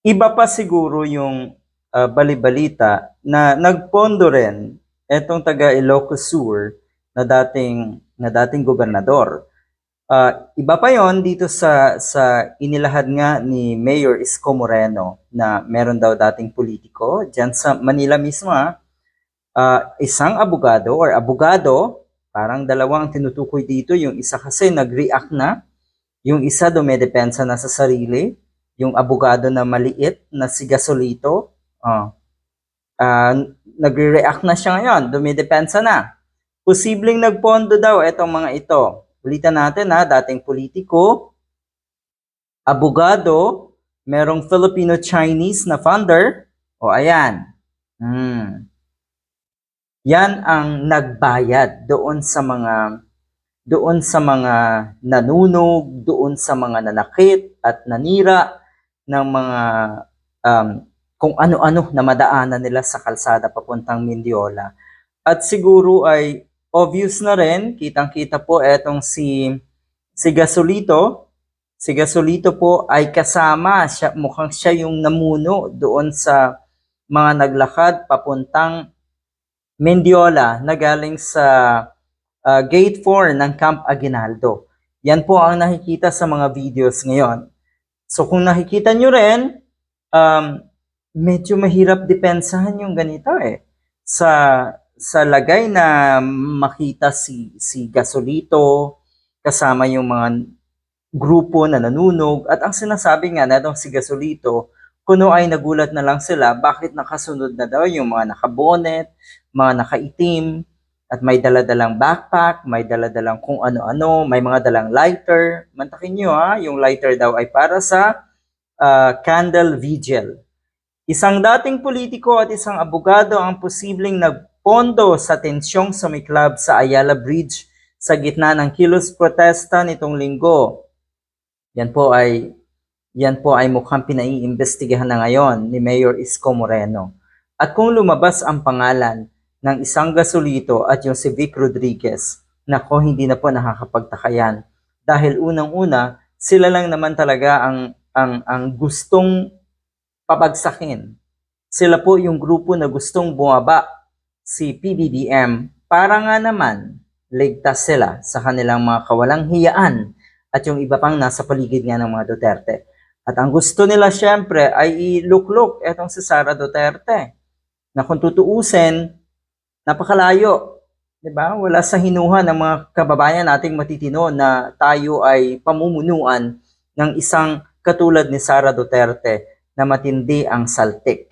Iba pa siguro yung ah, balibalita na nagpondo rin etong taga Ilocos Sur na dating na dating gobernador. Ah, iba pa yon dito sa sa inilahad nga ni Mayor Isko Moreno na meron daw dating politiko diyan sa Manila mismo ah, isang abogado or abogado, parang dalawang tinutukoy dito, yung isa kasi nag-react na, yung isa dumedepensa na sa sarili, yung abogado na maliit na si Gasolito, ah, ah, nagre-react na siya ngayon, dumidepensa na. Posibleng nagpondo daw itong mga ito. Ulitan natin ha, dating politiko, abogado, merong Filipino-Chinese na founder, o ayan, hmm. Yan ang nagbayad doon sa mga doon sa mga nanunog, doon sa mga nanakit at nanira ng mga um, kung ano-ano na madaanan nila sa kalsada papuntang Mindiola. At siguro ay obvious na rin, kitang-kita po etong si si Gasolito. Si Gasolito po ay kasama, siya, mukhang siya yung namuno doon sa mga naglakad papuntang Mendiola na galing sa uh, Gate 4 ng Camp Aguinaldo. Yan po ang nakikita sa mga videos ngayon. So kung nakikita nyo rin, um, medyo mahirap depensahan yung ganito eh. Sa sa lagay na makita si si Gasolito kasama yung mga grupo na nanunog at ang sinasabi nga na si Gasolito kuno ay nagulat na lang sila bakit nakasunod na daw yung mga nakabonet, mga nakaitim, at may daladalang backpack, may daladalang kung ano-ano, may mga dalang lighter. Mantakin nyo ha, yung lighter daw ay para sa ah, candle vigil. Isang dating politiko at isang abogado ang posibleng nagpondo sa tensyong sumiklab sa Ayala Bridge sa gitna ng kilos protesta nitong linggo. Yan po ay yan po ay mukhang pinaiimbestigahan na ngayon ni Mayor Isko Moreno. At kung lumabas ang pangalan ng isang gasolito at yung si Vic Rodriguez, nako hindi na po nakakapagtaka yan. Dahil unang-una, sila lang naman talaga ang, ang, ang gustong pabagsakin. Sila po yung grupo na gustong bumaba si PBBM para nga naman ligtas sila sa kanilang mga kawalang hiyaan at yung iba pang nasa paligid nga ng mga Duterte. At ang gusto nila syempre ay iluklok etong si Sara Duterte na kung tutuusin, napakalayo. 'di ba? Wala sa hinuha ng mga kababayan nating matitino na tayo ay pamumunuan ng isang katulad ni Sara Duterte na matindi ang saltik.